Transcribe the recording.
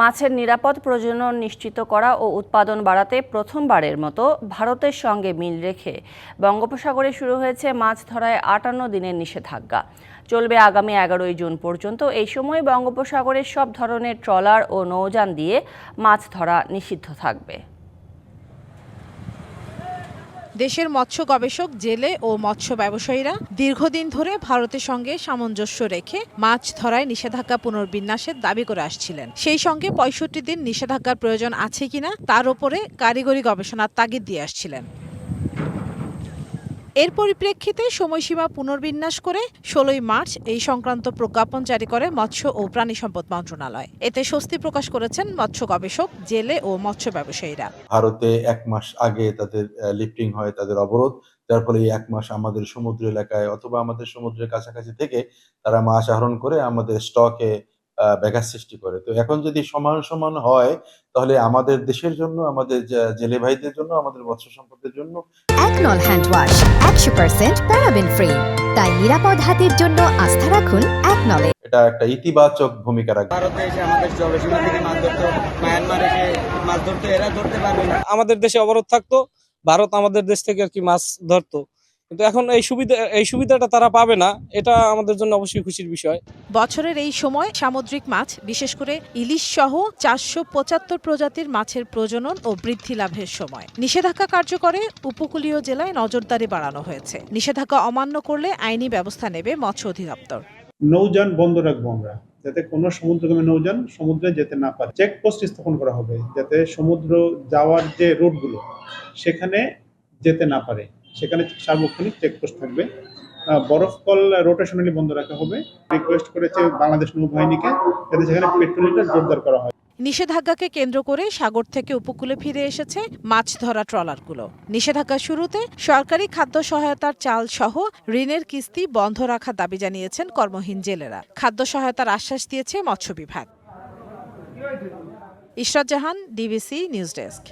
মাছের নিরাপদ প্রজনন নিশ্চিত করা ও উৎপাদন বাড়াতে প্রথমবারের মতো ভারতের সঙ্গে মিল রেখে বঙ্গোপসাগরে শুরু হয়েছে মাছ ধরায় আটান্ন দিনের নিষেধাজ্ঞা। চলবে আগামী এগারোই জুন পর্যন্ত এই সময় বঙ্গোপসাগরের সব ধরনের ট্রলার ও নৌযান দিয়ে মাছ ধরা নিষিদ্ধ থাকবে। দেশের মৎস্য গবেষক, জেলে ও মৎস্য ব্যবসায়ীরা দীর্ঘদিন ধরে ভারতের সঙ্গে সামঞ্জস্য রেখে মাছ ধরায় নিষেধাজ্ঞা পুনর্বিন্যাসের দাবি করে আসছিলেন। সেই সঙ্গে পঁয়ষট্টি দিন নিষেধাজ্ঞার প্রয়োজন আছে কিনা তার উপরে কারিগরি গবেষণার তাগিদ দিয়ে আসছিলেন। এর পরিপ্রেক্ষিতে সময়সীমা পুনর্বিন্যাস করে ষোলোই মার্চ এই সংক্রান্ত প্রজ্ঞাপন জারি করে মৎস্য ও প্রাণী সম্পদ মন্ত্রণালয়। এতে স্বস্তি প্রকাশ করেছেন মৎস্য গবেষক, জেলে ও মৎস্য ব্যবসায়ীরা। ভারতে এক মাস আগে তাদের লিফটিং হয় তাদের অবরোধ। যার ফলে এক মাস আমাদের সমুদ্র এলাকায় অথবা আমাদের সমুদ্রের কাছাকাছি থেকে তারা মাছ আহরণ করে আমাদের স্টকে ব্যাঘাত সৃষ্টি করে। তো এখন যদি সমান সমান হয় তাহলে আমাদের দেশের জন্য আমাদের জেলে ভাইদের জন্য আমাদের মৎস্য সম্পদের জন্য একনল হ্যান্ড ওয়াশ একশো পার্সেন্ট প্যারাবেন ফ্রি। তাই নিরাপদ হাতের জন্য আস্থা রাখুন একনলে এটা একটা ইতিবাচক ভূমিকা রাখবে। ভারতে এসে আমাদের জলসীমা থেকে মাছ ধরতো মায়ানমার এসে মাছ ধরতো এরা ধরতে পারবে আমাদের দেশে অবরোধ থাকতো ভারত আমাদের দেশ থেকে আর কি মাছ ধরতো। কিন্তু এখন এই সুবিধা এই সুবিধাটা তারা পাবে না এটা আমাদের জন্য অবশ্যই খুশির বিষয়। বছরের এই সময় সামুদ্রিক মাছ বিশেষ করে ইলিশ সহ চারশো পঁচাত্তর প্রজাতির মাছের প্রজনন ও বৃদ্ধি লাভের সময়। নিষেধাজ্ঞা কার্যকরে উপকূলীয় জেলায় নজরদারি বাড়ানো হয়েছে। নিষেধাজ্ঞা অমান্য করলে আইনি ব্যবস্থা নেবে মৎস্য অধিদপ্তর। নৌযান বন্ধ রাখব আমরা যাতে কোনো সমুদ্রগামী নৌযান সমুদ্রে যেতে না পারে। চেকপোস্ট স্থাপন করা হবে যাতে সমুদ্র যাওয়ার যে রুটগুলো সেখানে যেতে না পারে। সেখানে সার্বক্ষণিক চেকপোস্ট থাকবে। বরফ কল রোটেশনালি বন্ধ রাখা হবে। রিকোয়েস্ট করেছে বাংলাদেশ নৌবাহিনীকে যাতে সেখানে পেট্রোলিংটা জোরদার করা হয়। নিষেধাজ্ঞাকে কেন্দ্র করে সাগর থেকে উপকূলে ফিরে এসেছে মাছ ধরা ট্রলারগুলো। নিষেধাজ্ঞা শুরুতে সরকারি খাদ্য সহায়তার চাল সহ ঋণের কিস্তি বন্ধ রাখার দাবি জানিয়েছেন কর্মহীন জেলেরা। খাদ্য সহায়তার আশ্বাস দিয়েছে মৎস্য বিভাগ। Ishrat Jahan, DBC news desk.